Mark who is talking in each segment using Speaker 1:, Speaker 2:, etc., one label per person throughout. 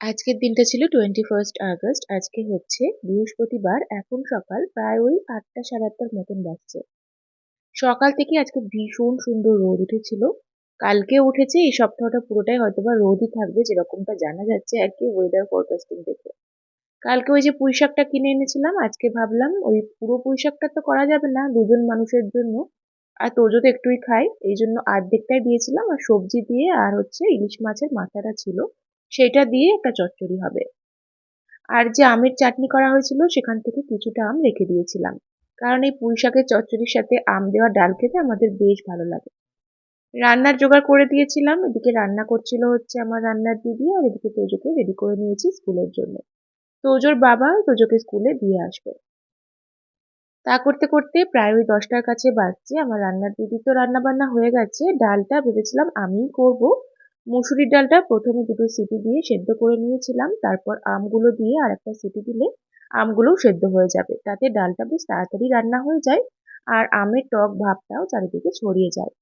Speaker 1: আজকের দিনটা ছিল টোয়েন্টি ফার্স্ট আগস্ট, আজকে হচ্ছে বৃহস্পতিবার, এখন সকাল প্রায় ওই আটটা সাড়ে আটটার মতন বাজছে। সকাল থেকে আজকে ভীষণ সুন্দর রোদ উঠেছিল। কালকে উঠেছে, এই সপ্তাহটা পুরোটাই হয়তো বা রোদই থাকবে যেরকমটা জানা যাচ্ছে আর কি ওয়েদার ফরকাস্টিং দেখে। কালকে ওই যে পুঁই শাকটা কিনে এনেছিলাম, আজকে ভাবলাম ওই পুরো পুঁই শাকটা তো করা যাবে না দুজন মানুষের জন্য। আর তোজো তো একটুই খাই এই জন্য অর্ধেকটাই দিয়েছিলাম, আর সবজি দিয়ে আর হচ্ছে ইলিশ মাছের মাথাটা ছিল। সেটা দিয়ে একটা চচ্চড়ি হবে। আর যে আমের চাটনি করা হয়েছিল, সেখান থেকে কিছুটা আম রেখে দিয়েছিলাম। কারণ এই পুঁই শাকের চচ্চড়ির সাথে আম দেওয়া ডাল খেতে আমাদের বেশ ভালো লাগে। রান্নার জোগাড় করে দিয়েছিলাম, এদিকে রান্না করছিল হচ্ছে আমার রান্নার দিদি, আর এদিকে তোজোকে রেডি করে নিয়েছি স্কুলের জন্য। তোজোর বাবা তোজোকে স্কুলে দিয়ে আসবে। তা করতে করতে প্রায় ওই দশটার কাছে বাজছে, আমার রান্নার দিদি তো রান্না বান্না হয়ে গেছে, ডালটা ভেবেছিলাম আমিই করব। মুসুরির ডালটা প্রথমে দুটো সিটি দিয়ে সেদ্ধ করে নিয়েছিলাম, তারপর আমগুলো দিয়ে আর একটা সিটি দিলে আমগুলোও সেদ্ধ হয়ে যাবে। তাতে ডালটা বেশ তাড়াতাড়ি রান্না হয়ে যায় আর আমের টক ভাবটাও চারিদিকে ছড়িয়ে যায়।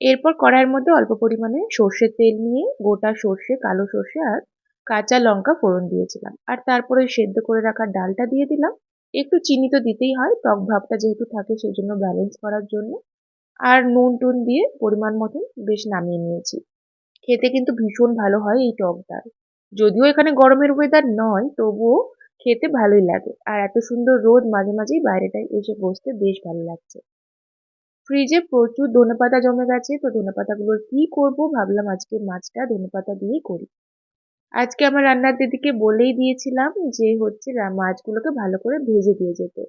Speaker 1: এরপর কড়াইয়ের মধ্যে অল্প পরিমাণে সর্ষের তেল নিয়ে গোটা সর্ষে, কালো সর্ষে আর কাঁচা লঙ্কা ফোড়ন দিয়েছিলাম। আর তারপরে সেদ্ধ করে রাখা ডালটা দিয়ে দিলাম। একটু চিনি তো দিতেই হয়, টক ভাবটা যেহেতু থাকে সেই জন্য ব্যালেন্স করার জন্য। আর নুন টুন দিয়ে পরিমাণ মতন বেশ নামিয়ে নিয়েছি। খেতে কিন্তু ভীষণ ভালো হয় এই টক ডাল যদিও এখানে গরমের ওয়েদার নয়, তবুও খেতে ভালোই লাগে। আর এত সুন্দর রোদ মাঝে মাঝেই বাইরেটায় এসে বসতে বেশ ভালো লাগছে। ফ্রিজে প্রচুর ধনেপাতা জমে গেছে, তো ধনে ধনেপাতাগুলোর কি করব ভাবলাম আজকে মাছটা ধনেপাতা দিয়েই করি। আজকে আমার রান্নার দিদিকে বলেই দিয়েছিলাম যে হচ্ছে মাছগুলোকে ভালো করে ভেজে দিয়ে যেতে।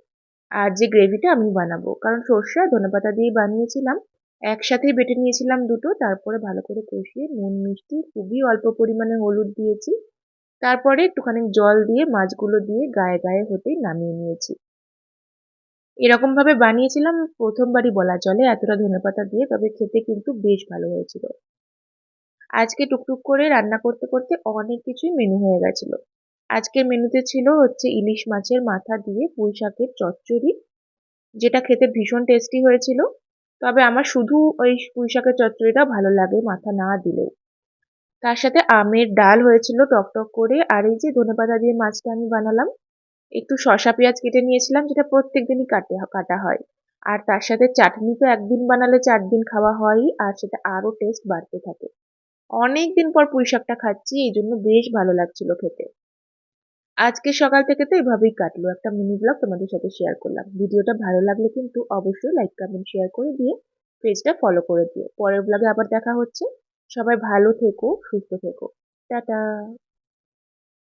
Speaker 1: আর যে গ্রেভিটা আমি বানাবো, কারণ সর্ষে আর ধনেপাতা দিয়ে বানিয়েছিলাম। একসাথেই বেটে নিয়েছিলাম দুটো, তারপরে ভালো করে কষিয়ে নুন, মিষ্টি, খুবই অল্প পরিমাণে হলুদ দিয়েছি। তারপরে একটুখানি জল দিয়ে মাছগুলো দিয়ে গায়ে গায়ে হতেই নামিয়ে নিয়েছি। এরকম ভাবে বানিয়েছিলাম, প্রথমবারই বলা চলে, এতটা ধনেপাতা দিয়ে, তবে খেতে কিন্তু বেশ ভালো হয়েছিল। আজকে টুকটুক করে রান্না করতে করতে অনেক কিছুই মেনু হয়ে গেছিল। আজকের মেনুতে ছিল হচ্ছে ইলিশ মাছের মাথা দিয়ে পুঁই শাকের চচ্চড়ি, যেটা খেতে ভীষণ টেস্টি হয়েছিল। তবে আমার শুধু ওই পুঁই শাকের চচ্চড়িটা ভালো লাগে, মাথা না দিলেও। তার সাথে আমের ডাল হয়েছিল টক টক করে, আর এই যে ধনেপাতা দিয়ে মাছটা আমি বানালাম, একটু শশা পেঁয়াজ কেটে নিয়েছিলাম, যেটা প্রত্যেক দিনই কাটে, কাটা হয়। আর তার সাথে চাটনি তো একদিন বানালে চার দিন খাওয়া হয়ই, আর সেটা আরও টেস্ট বাড়তে থাকে। অনেক দিন পর পুঁই শাকটা খাচ্ছি, এই জন্য বেশ ভালো লাগছিল খেতে। আজকে সকাল থেকে তো এভাবেই কাটলো। একটা মিনি ব্লগ তোমাদের সাথে শেয়ার করলাম। ভিডিওটা ভালো লাগলে কিন্তু অবশ্যই লাইক কমেন্ট শেয়ার করে দিয়ে পেজটা ফলো করে দিও। পরের ব্লগে আবার দেখা হচ্ছে। সবাই ভালো থেকো, সুস্থ থেকো। টাটা!